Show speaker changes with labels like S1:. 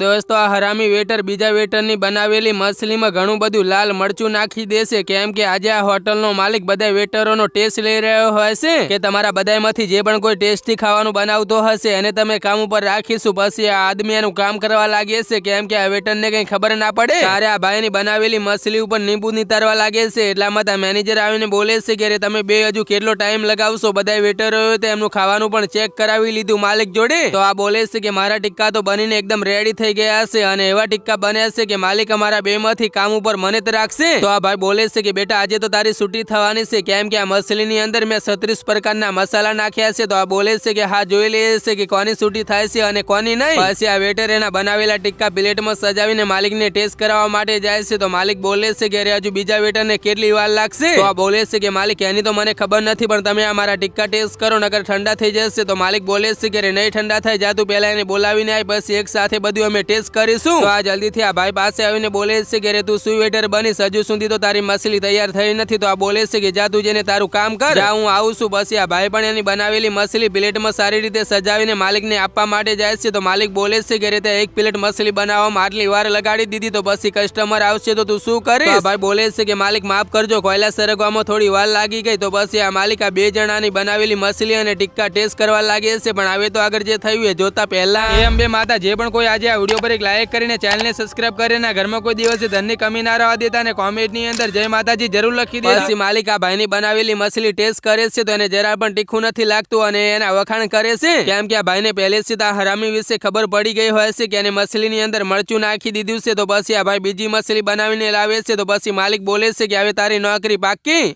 S1: દોસ્તો આ હરામી વેટર બીજા વેટરની બનાવેલી મછલીમાં ઘણું બધું લાલ મરચું નાખી દેશે. કેમ કે આજે આ હોટલનો માલિક બધા વેટરોનો ટેસ્ટ લઈ રહ્યો હશે કે તમારા બધામાંથી જે પણ કોઈ ટેસ્ટી ખાવાનું બનાવતો હશે એને તમે કામ ઉપર રાખીશું. પછી આ આદમી એનું કામ કરવા લાગે છે. કેમ કે આ વેટરને કંઈ ખબર ના પડે. ત્યારે આ ભાઈની બનાવેલી મછલી ઉપર નીંબુ નીતારવા લાગે છે. એટલામાં ત્યાં મેનેજર આવીને બોલે છે કે "અરે તમે બે હજુ કેટલો ટાઈમ લગાવશો? બધા વેટરો તો એમનું ખાવાનું પણ ચેક કરાવી લીધું માલિક જોડે. તો આ બોલે છે કે મારા ટિક્કા તો બનીને એકદમ રેડી થઈ ગયા છે અને એવા ટીકા બન્યા છે કે માલિક અમારા બે માંથી કામ ઉપર મને જ રાખશે? તો આ ભાઈ બોલે છે કે બેટા આજે તો તારી છૂટી થવાની છે, કેમ કે આ મછલીની અંદર મેં છત્રીસ પ્રકારના મસાલા નાખ્યા છે. તો આ બોલે છે કે હા, જોઈ લે છે કે કોની છૂટી થાય છે અને કોની નહીં. પછી આ વેટર એના બનાવેલા ટિક્કા પ્લેટમાં સજાવીને માલિકને ટેસ્ટ કરાવવા માટે જાય છે. તો માલિક બોલે છે કે અરે હજુ બીજા વેટરને કેટલી વાર લાગશે? તો આ બોલે છે કે માલિક, એની તો મને ખબર નથી, પણ તમે આ મારા ટીકા ટેસ્ટ કરો નગર ઠંડા થઈ જશે. તો માલિક બોલે છે કે નહીં ઠંડા થાય, જા તું પહેલા એને બોલાવીને આય, પછી એક સાથે બધું અમે ટેસ્ટ કરીશું. આ જલ્દીથી આ ભાઈ પાસે આવીને બોલે છે કે અરે તું શું વેટર બનીશ. હજુ સુધી તો તારી મછલી તૈયાર થઈ નથી. તો આ બોલે છે કે જા તું જેને તારું કામ કર. જા, હું આવું છું. પછી આ ભાઈ પણ એની બનાવેલી મછલી પ્લેટમાં સારી રીતે સજાવીને માલિકને આપવા માટે જાય છે. તો માલિક બોલે છે કે અરે તે એક પ્લેટ મછલી બનાવવામાં આટલી વાર લગાડી દીધી. તો પછી કસ્ટમર આવશે તો તું શું કરીશ? ભાઈ બોલે છે કે માલિક, માફ કરજો. કોયલા સરગવામાં થોડી વાર લાગી ગઈ. તો પછી આ માલિક આ બે જણાની બનાવેલી મછલી અને ટિક્કા ટેસ્ટ કરવા લાગે છે. પણ હવે તો આગળ જે થયું એ જોતા પહેલા. એ અંબે માતા, જે પણ કોઈ આજે વીડિયો પર એક લાઇક કરીને ચેનલને સબસ્ક્રાઇબ કરીને ઘરમાં કોઈ દિવસે ધનની કમી ના રહેવા દેતા અને કોમેન્ટની અંદર જય માતાજી જરૂર લખી દે માલિક આ ભાઈની બનાવેલી મછલી ટેસ્ટ કરે છે તો એને જરા પણ તીખું નથી લાગતું અને એના વખાણ કરે છે. કેમ કે આ ભાઈને પહેલેથી આ હરામી વિશે ખબર પડી ગઈ હોય છે કે એને મછલીની અંદર મરચું નાખી દીધું છે તો પછી આ ભાઈ બીજી મછલી બનાવીને લાવે છે તો પછી માલિક બોલે છે કે હવે તારી નોકરી પાકી.